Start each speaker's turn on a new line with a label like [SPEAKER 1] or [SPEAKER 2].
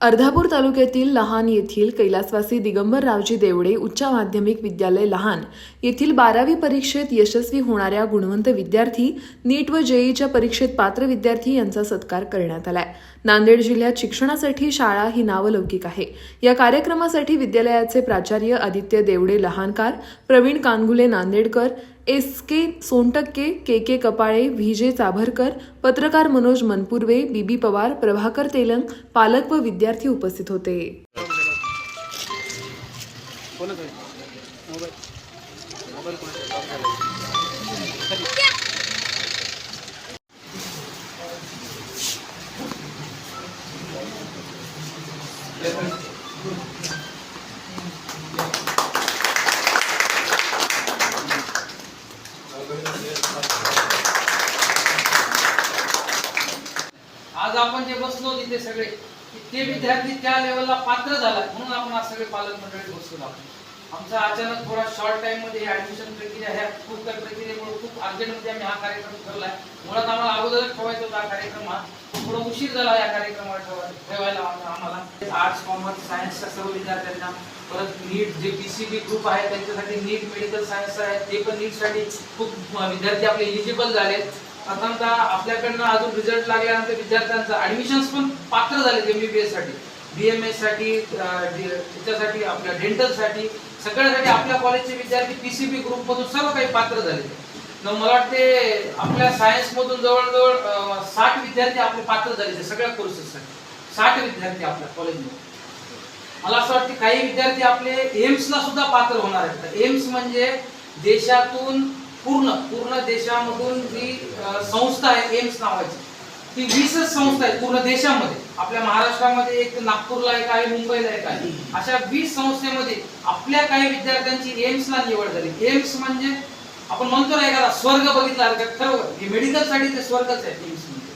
[SPEAKER 1] अर्धापूर तालुक्यातील लहान येथील कैलासवासी दिगंबर रावजी देवडे उच्च माध्यमिक विद्यालय लहान येथील बारावी परीक्षेत यशस्वी होणाऱ्या गुणवंत विद्यार्थी नीट व जेईच्या परीक्षेत पात्र विद्यार्थी यांचा सत्कार करण्यात आलाय. नांदेड जिल्ह्यात शिक्षणासाठी शाळा ही नावलौकिक आहे. या कार्यक्रमासाठी विद्यालयाचे प्राचार्य Aditya Devde लहानकार Pravin Kangule Nandedkar S K Sontakke K K Kapale V J Chabharkar पत्रकार मनोज मनपूर्वे बीबी पवार प्रभाकर तेलंग पालक व विद्यार्थी उपस्थित होते
[SPEAKER 2] Thank you.
[SPEAKER 3] आज आपण जे बसलो तिथे सगळे ते विद्यार्थी त्या लेवलला पात्र झाला म्हणून आपण आज सगळे पालक मंडळी बसलो आपण आमचा अचानक थोडा शॉर्ट टाइममध्ये ऍडमिशन प्रक्रिया ह्या खूप काही प्रक्रियेमुळे खूप अर्जंटमध्ये आम्ही हा कार्यक्रम ठरलाय. मुळात आम्हाला अगोदरच ठेवायचा होता हा कार्यक्रम हा थोडा उशीर झाला या कार्यक्रमाला ठेवायला ठेवायला आम्हाला. आर्ट्स कॉमर्स सायन्सच्या सर्व विद्यार्थ्यांना परत नीट जे डी सी बी ग्रुप आहे त्यांच्यासाठी नीट मेडिकल सायन्स आहे ते पण नीटसाठी खूप विद्यार्थी आपले एलिजिबल झालेत. प्रथमतः आपल्याकडनं अजून रिझल्ट लागल्यानंतर विद्यार्थ्यांचं ऍडमिशन्स पण पात्र झाले एससाठी. बीएमएससाठी अं, डी- त्याच्यासाठी आपल्या डेंटलसाठी सगळ्यासाठी आपल्या कॉलेजचे विद्यार्थी पी सी ग्रुप मधून सर्व काही पात्र झाले तर मला वाटते आपल्या सायन्समधून जवळजवळ साठ विद्यार्थी आपले पात्र झाले सगळ्या कोर्सेससाठी साठ. विद्यार्थी आपल्या कॉलेजमध्ये मला असं वाटतं काही विद्यार्थी आपले एम्सला सुद्धा पात्र होणार आहेत. एम्स म्हणजे देशातून पूर्ण पूर्ण देशामधून जी संस्था आहे एम्स नावाची. ती वीसच संस्था आहेत पूर्ण देशामध्ये. आपल्या महाराष्ट्रामध्ये एक नागपूरला एक आहे मुंबईला एक आहे. अशा वीस संस्थेमध्ये आपल्या काही विद्यार्थ्यांची एम्सला निवड झाली. एम्स म्हणजे आपण म्हणतो ना एखादा स्वर्ग बघितला का खरं हे मेडिकलसाठी ते स्वर्गच आहे एम्स म्हणजे.